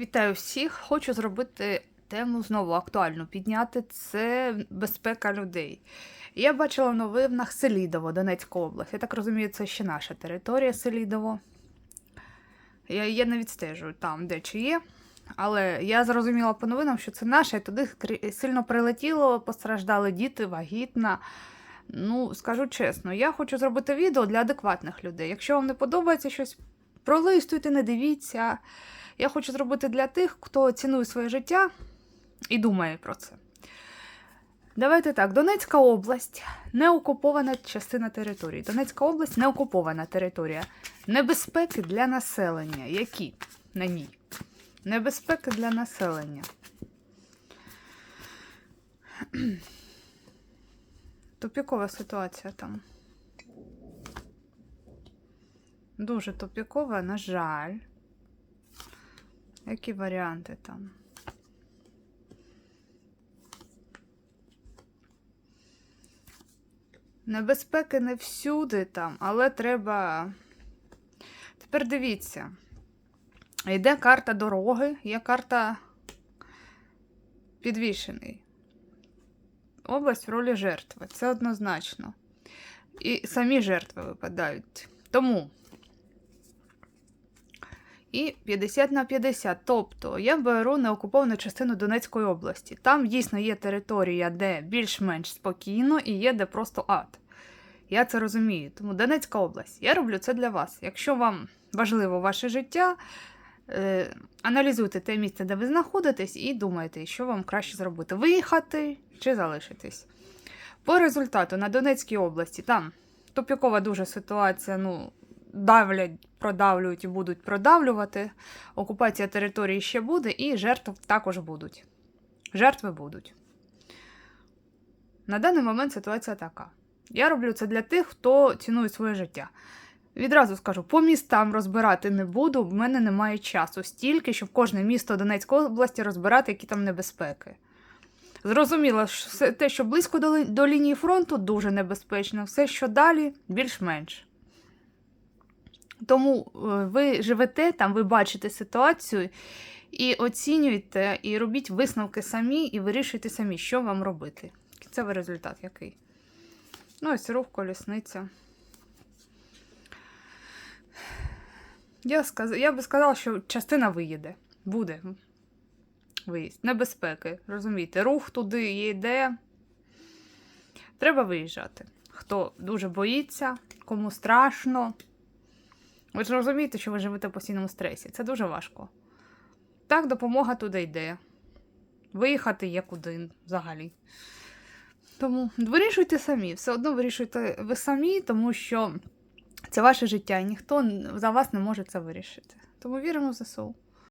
Вітаю всіх! Хочу зробити тему знову актуальну, підняти це безпека людей. Я бачила в новинах Селідово, Донецька область. Я так розумію, це ще наша територія Селідово. Я, я не відстежую там, де чи є. Але я зрозуміла по новинам, що це наше, і туди сильно прилетіло, постраждали діти, вагітна. Ну, скажу чесно, я хочу зробити відео для адекватних людей. Якщо вам не подобається щось, пролистуйте, не дивіться. Я хочу зробити для тих, хто цінує своє життя і думає про це. Давайте так, Донецька область не окупована частина території. Донецька область не окупована територія. Небезпеки для населення. Які на ній? Небезпеки для населення. Тупікова ситуація там. Дуже тупікова, на жаль. Які варіанти там? Небезпеки не всюди там, але треба. Тепер дивіться. Йде карта дороги, є карта підвішений. Область в ролі жертви. Це однозначно. І самі жертви випадають. Тому. І 50 на 50. Тобто я беру неокуповану частину Донецької області. Там дійсно є територія, де більш-менш спокійно, і є де просто ад. Я це розумію. Тому Донецька область. Я роблю це для вас. Якщо вам важливо ваше життя, е, аналізуйте те місце, де ви знаходитесь, і думайте, що вам краще зробити: виїхати чи залишитись. По результату на Донецькій області там тупікова дуже ситуація. ну, давлять, продавлюють і будуть продавлювати. Окупація території ще буде, і жертв також будуть. Жертви будуть. На даний момент ситуація така. Я роблю це для тих, хто цінує своє життя. Відразу скажу, по містам розбирати не буду, в мене немає часу стільки, щоб кожне місто Донецької області розбирати, які там небезпеки. Зрозуміло, що те, що близько до, ли- до лінії фронту, дуже небезпечно, все, що далі, більш-менш. Тому е, ви живете там, ви бачите ситуацію і оцінюєте, і робіть висновки самі, і вирішуйте самі, що вам робити. Кінцевий результат який. Ну, ось рух, колісниця. Я, сказ... я би сказала, що частина виїде. Буде виїзд. Небезпеки. Розумієте, рух туди йде. Треба виїжджати. Хто дуже боїться, кому страшно. Ви ж розумієте, що ви живете в постійному стресі. Це дуже важко. Так, допомога туди йде. Виїхати є куди взагалі. Тому вирішуйте самі. Все одно вирішуйте ви самі, тому що це ваше життя, і ніхто за вас не може це вирішити. Тому віримо в ЗСУ.